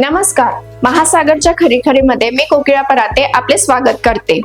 नमस्कार. महासागरच्या खरीखरीमध्ये मी कोकिळा पराते आपले स्वागत करते.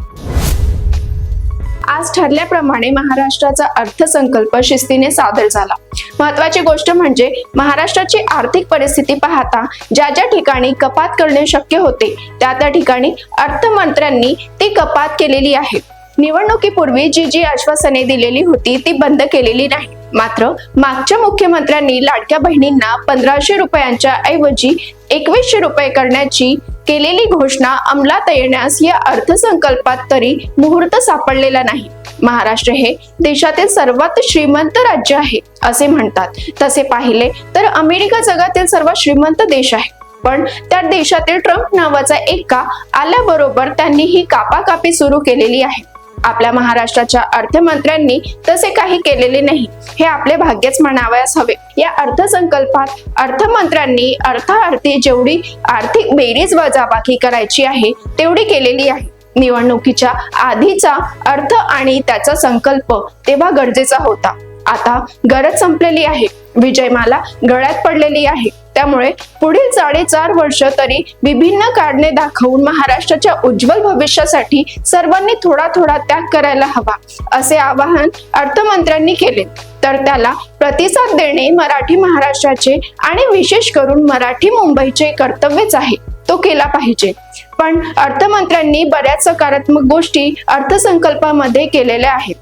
आज ठरल्याप्रमाणे महाराष्ट्राचा अर्थसंकल्प शिस्तीने सादर झाला. महत्वाची गोष्ट म्हणजे महाराष्ट्राची आर्थिक परिस्थिती पाहता ज्या ज्या ठिकाणी कपात करणे शक्य होते त्या त्या ठिकाणी अर्थमंत्र्यांनी ती कपात केलेली आहे. निवडणुकीपूर्वी जी जी आश्वासने दिलेली होती ती बंद केलेली नाही. मात्र मागच्या मुख्यमंत्र्यांनी लाडक्या बहिणींना पंधराशे रुपयांच्या ऐवजी एकवीसशे रुपये करण्याची केलेली घोषणा अंमलात येण्यास या अर्थसंकल्पात तरी मुहूर्त सापडलेला नाही. महाराष्ट्र हे देशातील सर्वात श्रीमंत राज्य आहे असे म्हणतात. तसे पाहिले तर अमेरिका जगातील सर्वात श्रीमंत देश आहे. पण त्या देशातील ट्रम्प नावाचा एका आल्याबरोबर त्यांनी ही कापाकापी सुरू केलेली आहे. आपल्या महाराष्ट्राच्या अर्थमंत्र्यांनी तसे काही केलेले नाही. हे आपले भाग्यच म्हणावयास हवे. या अर्थसंकल्पात अर्थमंत्र्यांनी अर्थार्थी जेवढी आर्थिक बेरीज वजाबाकी करायची आहे तेवढी केलेली आहे. निवडणुकीच्या आधीचा अर्थ आणि त्याचा संकल्प तेव्हा गरजेचा होता. आता गरज संपलेली आहे. विजयमाला गळ्यात पडलेली आहे. त्यामुळे पुढील साडेचार वर्ष तरी विभिन्न कारणे दाखवून महाराष्ट्राच्या उज्ज्वल भविष्यासाठी सर्वांनी थोडा थोडा त्याग करायला हवा असे आवाहन अर्थमंत्र्यांनी केले. तर त्याला प्रतिसाद देणे मराठी महाराष्ट्राचे आणि विशेष करून मराठी मुंबईचे कर्तव्यच आहे तो केला पाहिजे. पण अर्थमंत्र्यांनी बऱ्याच सकारात्मक गोष्टी अर्थसंकल्पामध्ये केलेल्या आहेत.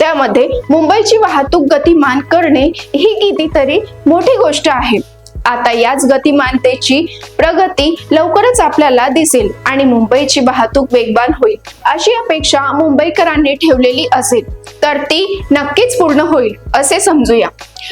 त्यामध्ये मुंबईची वाहतूक गतिमान करणे ही कितीतरी मोठी गोष्ट आहे. आता याच गतिमानतेची प्रगती लवकरच आपल्याला दिसेल आणि मुंबईची वाहतूक वेगवान होईल. अशी अपेक्षा मुंबईकरांनी ठेवलेली असेल तर ती नक्कीच पूर्ण होईल असे समजूया.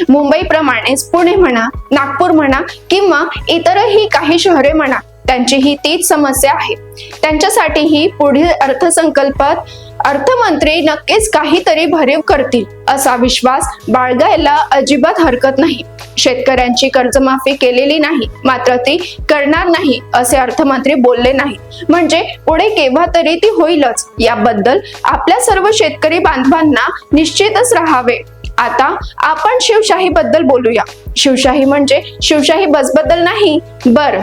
मुंबईप्रमाणेच पुणे म्हणा नागपूर म्हणा किंवा इतरही काही शहरे म्हणा त्यांचीही तीच समस्या आहे. त्यांच्यासाठीही पुढील अर्थसंकल्पात अर्थमंत्री नक्कीच काहीतरी भरीव करतील असा विश्वास बाळगायला अजिबात हरकत नाही. शेतकऱ्यांची कर्जमाफी केलेली नाही मात्र ती करणार नाही असे अर्थमंत्री बोलले नाही म्हणजे पुढे केव्हा तरी ती होईलच. याबद्दल आपल्या सर्व शेतकरी बांधवांना निश्चितच राहावे. आता आपण शिवशाही बद्दल बोलूया. शिवशाही म्हणजे शिवशाही बसबद्दल नाही बर.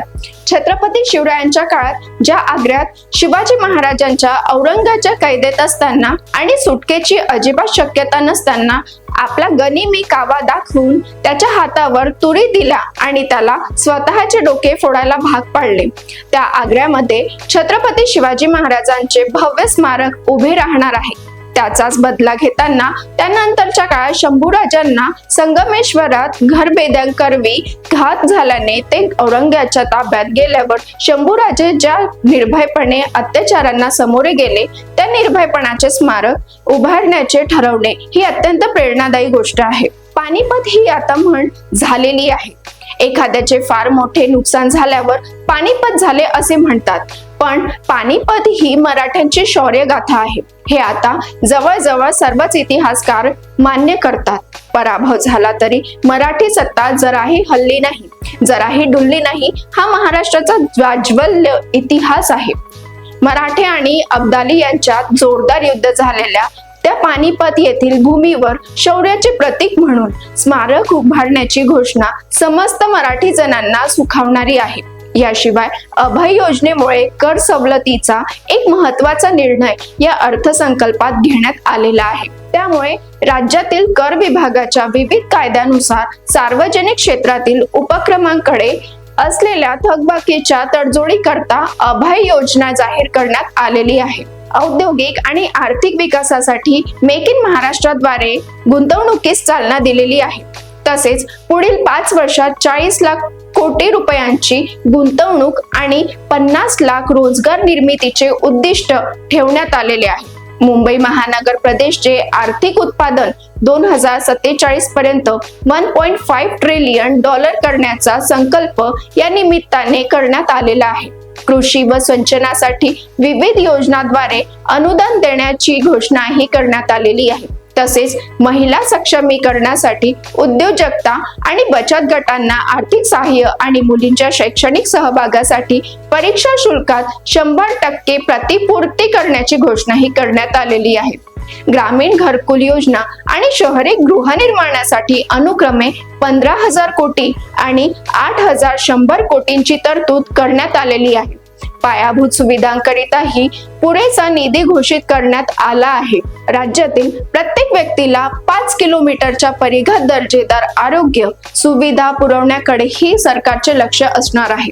छत्रपती शिवरायांच्या काळात ज्या आग्र्यात शिवाजी महाराजांच्या औरंगाच्या कैदेत असताना आणि सुटकेची अजिबात शक्यता नसताना आपला गनिमी कावा दाखवून त्याच्या हातावर तुरी दिला आणि त्याला स्वतःचे डोके फोडायला भाग पाडले. त्या आग्र्यामध्ये छत्रपती शिवाजी महाराजांचे भव्य स्मारक उभे राहणार आहे. त्याचाच बदला घेताना त्यानंतरच्या काळात शंभूराजांना संगमेश्वरात घरबेदंकरवी घात झाल्याने ते औरंगाच्या ताब्यात गेल्यावर शंभूराजे ज्या निर्भयपणे अत्याचारांना सामोरे गेले त्या निर्भयपणाचे स्मारक उभारण्याचे ठरवणे ही अत्यंत प्रेरणादायी गोष्ट आहे. पानिपत ही आता म्हण झालेली आहे. एखाद्याचे फार मोठे नुकसान झाल्यावर पानिपत झाले असे म्हणतात. पण पानिपत ही मराठ्यांची शौर्य गाथा आहे. हे आता जवळजवळ सर्वच इतिहासकार मान्य करतात. पराभव झाला तरी मराठी सत्ता जराही हल्ली नाही. जराही डुलली नाही हा महाराष्ट्राचा ज्वाज्वल्य इतिहास आहे. मराठे आणि अब्दाली यांच्यात जोरदार युद्ध झालेल्या त्या पानिपत येथील भूमीवर शौर्याचे प्रतीक म्हणून स्मारक उभारण्याची घोषणा समस्त मराठी जणांना सुखावणारी आहे. याशिवाय अभय योजनेमुळे कर सवलतीचा एक महत्त्वाचा निर्णय या अर्थसंकल्पात घेण्यात आलेला आहे. त्यामुळे राज्यातील कर विभागाच्या विविध कायद्यानुसार सार्वजनिक क्षेत्रातील उपक्रमांकडे असलेल्या थकबाकीच्या तडजोडी करता अभय योजना जाहीर करण्यात आलेली आहे. औद्योगिक आणि आर्थिक विकासासाठी मेक इन महाराष्ट्राद्वारे गुंतवणुकीस चालना दिलेली आहे. तसेच पुढील पाच वर्षात चाळीस लाख कोटी रुपयांची गुंतवणूक आणि पन्नास लाख रोजगार निर्मितीचे उद्दिष्ट ठेवण्यात आलेले आहे. मुंबई महानगर प्रदेशचे आर्थिक उत्पादन दोन हजार सत्तेचाळीस पर्यंत one point five trillion dollar करण्याचा संकल्प या निमित्ताने करण्यात आलेला आहे. कृषी व सिंचनासाठी विविध योजनाद्वारे अनुदान देण्याची घोषणाही करण्यात आलेली आहे. तसेच महिला सक्षमीकरणासाठी उद्योजकता आणि बचत गटांना आर्थिक सहाय्य आणि मुलींच्या शैक्षणिक सहभागासाठी परीक्षा शुल्कात शंभर टक्के प्रतिपूर्ती करण्याची घोषणाही करण्यात आलेली आहे. ग्रामीण घरकुल योजना आणि शहरी गृहनिर्माणासाठी अनुक्रमे पंधरा हजार कोटी आणि आठ हजार शंभर कोटींची तरतूद करण्यात आलेली आहे. पायाभूत सुविधांकरिताही पुरेसा निधी घोषित करण्यात आला आहे. राज्यातील प्रत्येक व्यक्तीला पाच किलोमीटरच्या परिघात दर्जेदार आरोग्य सुविधा पुरवण्याकडेही सरकारचे लक्ष असणार आहे.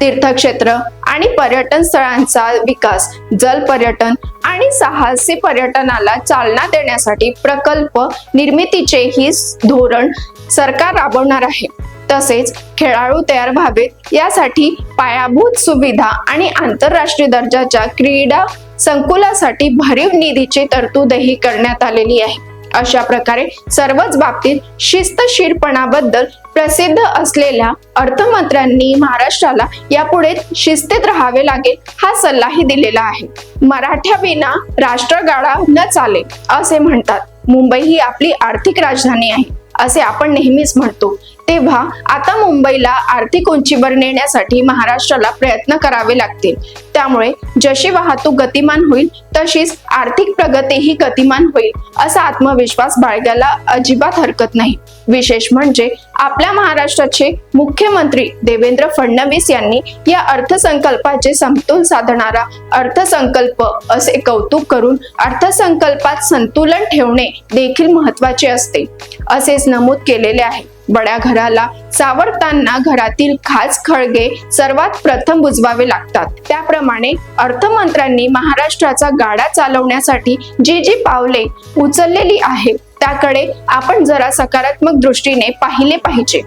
तीर्थक्षेत्र आणि पर्यटन स्थळांचा विकास जल पर्यटन आणि साहसी पर्यटनाला चालना देण्यासाठी प्रकल्प निर्मितीचे ही धोरण सरकार राबवणार आहे. तसेच खेळाडू तयार व्हावेत. यासाठी पायाभूत सुविधा आणि आंतरराष्ट्रीय दर्जाच्या क्रीडा संकुलासाठी भरीव निधीची तरतूदही करण्यात आलेली आहे. अशा प्रकारे सर्वच बाबतीत शिस्तशीरपणाबद्दल प्रसिद्ध असलेल्या अर्थमंत्र्यांनी महाराष्ट्राला यापुढे शिस्तीत राहावे लागेल हा सल्लाही दिलेला आहे. मराठ्या विना राष्ट्रगाडा न चाले असे म्हणतात. मुंबई ही आपली आर्थिक राजधानी आहे असे आपण नेहमीच म्हणतो. तेव्हा आता मुंबईला आर्थिक उंचीवर नेण्यासाठी महाराष्ट्राला प्रयत्न करावे लागतील. त्यामुळे जशी वाहतूक गतिमान होईल तशीच आर्थिक प्रगतीही गतिमान होईल असा आत्मविश्वास बाळगायला अजिबात हरकत नाही. विशेष म्हणजे आपल्या महाराष्ट्राचे मुख्यमंत्री देवेंद्र फडणवीस यांनी या अर्थसंकल्पाचे समतोल साधणारा अर्थसंकल्प असे कौतुक करून अर्थसंकल्पात संतुलन ठेवणे देखील महत्त्वाचे असते. असेच नमूद केलेले आहे. बड्या घराला सावरताना घरातील खास खळगे सर्वात प्रथम बुजवावे लागतात. त्याप्रमाणे अर्थमंत्र्यांनी महाराष्ट्राचा गाडा चालवण्यासाठी जी जी पावले उचललेली आहे त्याकडे आपण जरा सकारात्मक दृष्टीने पाहिले पाहिजे.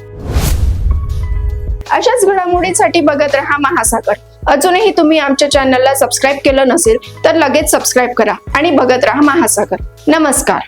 अशाच घडामोडींसाठी बघत रहा महासागर. अजूनही तुम्ही आमच्या चॅनलला सबस्क्राईब केलं नसेल तर लगेच सबस्क्राईब करा आणि बघत रहा महासागर. नमस्कार.